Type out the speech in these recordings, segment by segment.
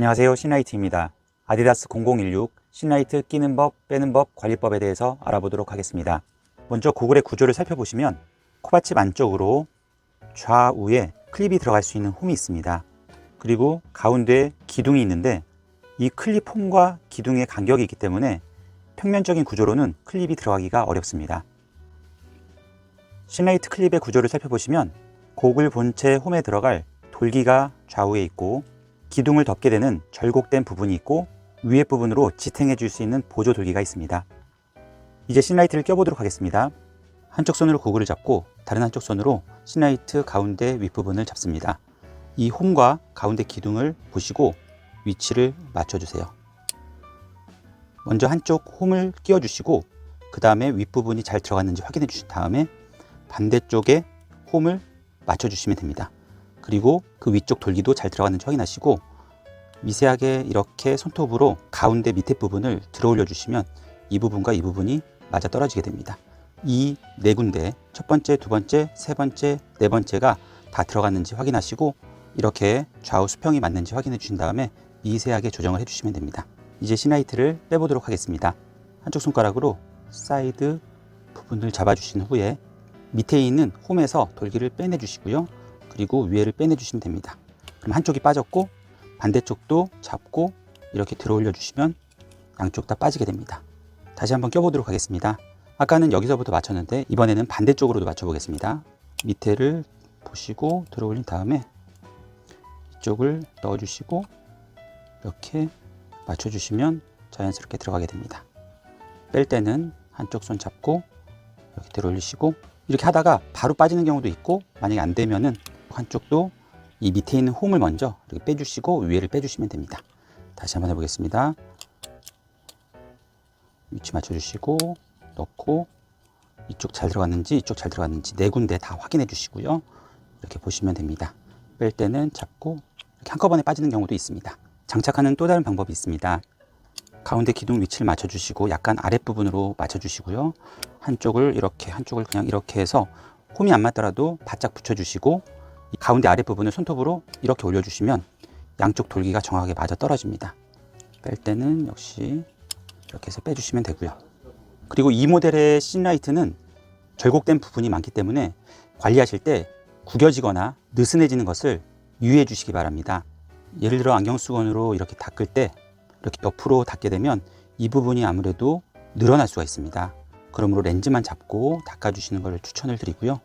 안녕하세요 신라이트입니다. 아디다스 0016 신라이트 끼는 법 빼는 법 관리법에 대해서 알아보도록 하겠습니다. 먼저 고글의 구조를 살펴보시면 코받침 안쪽으로 좌우에 클립이 들어갈 수 있는 홈이 있습니다. 그리고 가운데에 기둥이 있는데 이 클립 홈과 기둥의 간격이 있기 때문에 평면적인 구조로는 클립이 들어가기가 어렵습니다. 신라이트 클립의 구조를 살펴보시면 고글 본체 홈에 들어갈 돌기가 좌우에 있고 기둥을 덮게 되는 절곡된 부분이 있고 위에 부분으로 지탱해 줄 수 있는 보조 돌기가 있습니다. 이제 신라이트를 껴보도록 하겠습니다. 한쪽 손으로 고글을 잡고 다른 한쪽 손으로 신라이트 가운데 윗부분을 잡습니다. 이 홈과 가운데 기둥을 보시고 위치를 맞춰주세요. 먼저 한쪽 홈을 끼워주시고 그 다음에 윗부분이 잘 들어갔는지 확인해 주신 다음에 반대쪽에 홈을 맞춰주시면 됩니다. 그리고 그 위쪽 돌기도 잘 들어갔는지 확인하시고 미세하게 이렇게 손톱으로 가운데 밑에 부분을 들어 올려 주시면 이 부분과 이 부분이 맞아 떨어지게 됩니다. 이 네 군데 첫 번째, 두 번째, 세 번째, 네 번째가 다 들어갔는지 확인하시고 이렇게 좌우 수평이 맞는지 확인해 주신 다음에 미세하게 조정을 해 주시면 됩니다. 이제 시나이트를 빼보도록 하겠습니다. 한쪽 손가락으로 사이드 부분을 잡아 주신 후에 밑에 있는 홈에서 돌기를 빼내 주시고요. 그리고 위에를 빼내 주시면 됩니다. 그럼 한쪽이 빠졌고 반대쪽도 잡고 이렇게 들어 올려 주시면 양쪽 다 빠지게 됩니다. 다시 한번 껴보도록 하겠습니다. 아까는 여기서부터 맞췄는데 이번에는 반대쪽으로도 맞춰 보겠습니다. 밑에를 보시고 들어 올린 다음에 이쪽을 넣어 주시고 이렇게 맞춰 주시면 자연스럽게 들어가게 됩니다. 뺄 때는 한쪽 손 잡고 이렇게 들어 올리시고 이렇게 하다가 바로 빠지는 경우도 있고 만약에 안 되면은 한쪽도 이 밑에 있는 홈을 먼저 이렇게 빼주시고 위에를 빼주시면 됩니다. 다시 한번 해보겠습니다. 위치 맞춰주시고 넣고 이쪽 잘 들어갔는지 이쪽 잘 들어갔는지 네 군데 다 확인해 주시고요. 이렇게 보시면 됩니다. 뺄 때는 잡고 이렇게 한꺼번에 빠지는 경우도 있습니다. 장착하는 또 다른 방법이 있습니다. 가운데 기둥 위치를 맞춰주시고 약간 아랫부분으로 맞춰주시고요. 한쪽을 이렇게 한쪽을 그냥 이렇게 해서 홈이 안 맞더라도 바짝 붙여주시고 이 가운데 아랫부분을 손톱으로 이렇게 올려주시면 양쪽 돌기가 정확하게 맞아 떨어집니다. 뺄 때는 역시 이렇게 해서 빼주시면 되고요. 그리고 이 모델의 신라이트는 절곡된 부분이 많기 때문에 관리하실 때 구겨지거나 느슨해지는 것을 유의해 주시기 바랍니다. 예를 들어 안경 수건으로 이렇게 닦을 때 이렇게 옆으로 닦게 되면 이 부분이 아무래도 늘어날 수가 있습니다. 그러므로 렌즈만 잡고 닦아주시는 것을 추천을 드리고요.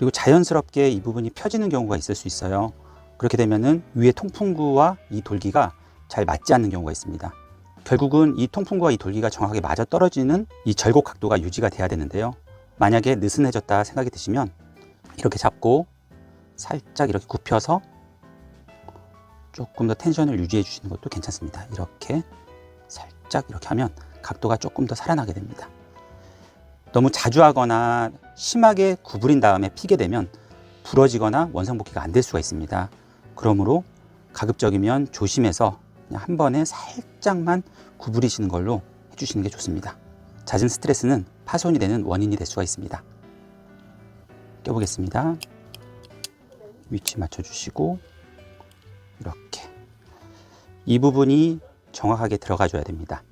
그리고 자연스럽게 이 부분이 펴지는 경우가 있을 수 있어요. 그렇게 되면은 위에 통풍구와 이 돌기가 잘 맞지 않는 경우가 있습니다. 결국은 이 통풍구와 이 돌기가 정확하게 맞아 떨어지는 이 절곡 각도가 유지가 돼야 되는데요. 만약에 느슨해졌다 생각이 드시면 이렇게 잡고 살짝 이렇게 굽혀서 조금 더 텐션을 유지해 주시는 것도 괜찮습니다. 이렇게 살짝 이렇게 하면 각도가 조금 더 살아나게 됩니다. 너무 자주 하거나 심하게 구부린 다음에 피게 되면 부러지거나 원상복귀가 안 될 수가 있습니다. 그러므로 가급적이면 조심해서 그냥 한 번에 살짝만 구부리시는 걸로 해주시는 게 좋습니다. 잦은 스트레스는 파손이 되는 원인이 될 수가 있습니다. 껴보겠습니다. 위치 맞춰주시고 이렇게 이 부분이 정확하게 들어가 줘야 됩니다.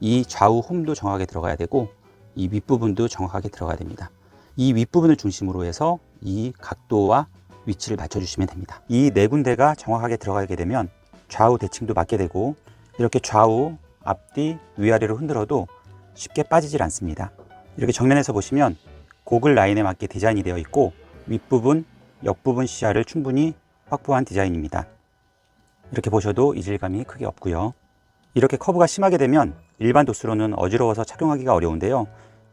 이 좌우 홈도 정확하게 들어가야 되고 이 윗부분도 정확하게 들어가야 됩니다. 이 윗부분을 중심으로 해서 이 각도와 위치를 맞춰주시면 됩니다. 이 네 군데가 정확하게 들어가게 되면 좌우 대칭도 맞게 되고 이렇게 좌우 앞뒤 위아래로 흔들어도 쉽게 빠지질 않습니다. 이렇게 정면에서 보시면 고글 라인에 맞게 디자인이 되어 있고 윗부분, 옆부분 시야를 충분히 확보한 디자인입니다. 이렇게 보셔도 이질감이 크게 없고요. 이렇게 커브가 심하게 되면 일반 도수로는 어지러워서 착용하기가 어려운데요.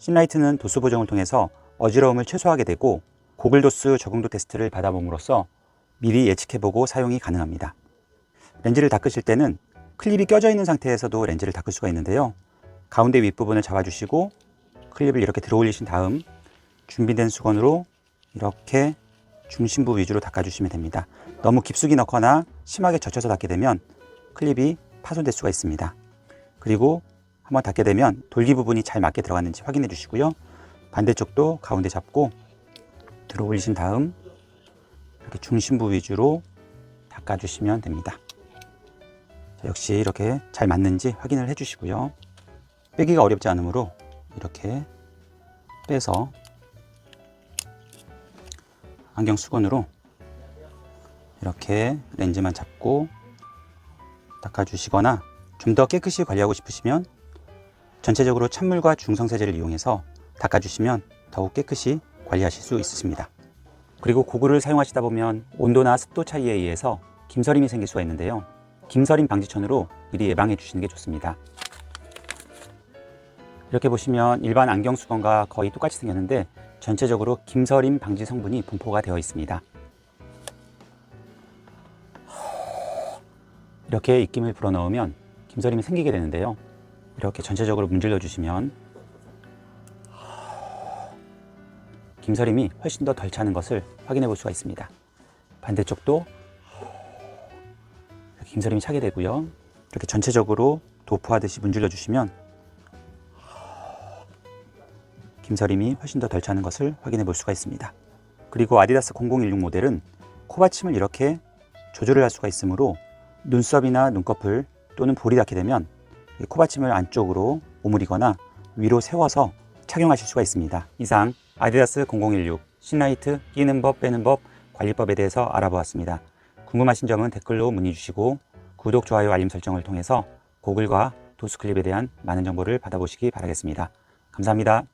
신라이트는 도수 보정을 통해서 어지러움을 최소화하게 되고 고글 도수 적응도 테스트를 받아봄으로써 미리 예측해보고 사용이 가능합니다. 렌즈를 닦으실 때는 클립이 껴져 있는 상태에서도 렌즈를 닦을 수가 있는데요. 가운데 윗부분을 잡아주시고 클립을 이렇게 들어 올리신 다음 준비된 수건으로 이렇게 중심부 위주로 닦아주시면 됩니다. 너무 깊숙이 넣거나 심하게 젖혀서 닦게 되면 클립이 파손될 수가 있습니다. 그리고 한번 닦게 되면 돌기 부분이 잘 맞게 들어갔는지 확인해 주시고요. 반대쪽도 가운데 잡고 들어 올리신 다음 이렇게 중심부 위주로 닦아 주시면 됩니다. 역시 이렇게 잘 맞는지 확인을 해 주시고요. 빼기가 어렵지 않으므로 이렇게 빼서 안경 수건으로 이렇게 렌즈만 잡고 닦아주시거나 좀 더 깨끗이 관리하고 싶으시면 전체적으로 찬물과 중성세제를 이용해서 닦아주시면 더욱 깨끗이 관리하실 수 있으십니다. 그리고 고글을 사용하시다 보면 온도나 습도 차이에 의해서 김서림이 생길 수가 있는데요. 김서림 방지천으로 미리 예방해 주시는 게 좋습니다. 이렇게 보시면 일반 안경 수건과 거의 똑같이 생겼는데 전체적으로 김서림 방지 성분이 분포가 되어 있습니다. 이렇게 입김을 불어넣으면 김서림이 생기게 되는데요. 이렇게 전체적으로 문질러 주시면 김서림이 훨씬 더 덜 차는 것을 확인해 볼 수가 있습니다. 반대쪽도 김서림이 차게 되고요. 이렇게 전체적으로 도포하듯이 문질러 주시면 김서림이 훨씬 더 덜 차는 것을 확인해 볼 수가 있습니다. 그리고 아디다스 0016 모델은 코받침을 이렇게 조절을 할 수가 있으므로 눈썹이나 눈꺼풀 또는 볼이 닿게 되면 이 코받침을 안쪽으로 오므리거나 위로 세워서 착용하실 수가 있습니다. 이상 아디다스 0016 신라이트 끼는 법 빼는 법 관리법에 대해서 알아보았습니다. 궁금하신 점은 댓글로 문의 주시고 구독, 좋아요, 알림 설정을 통해서 고글과 도스클립에 대한 많은 정보를 받아보시기 바라겠습니다. 감사합니다.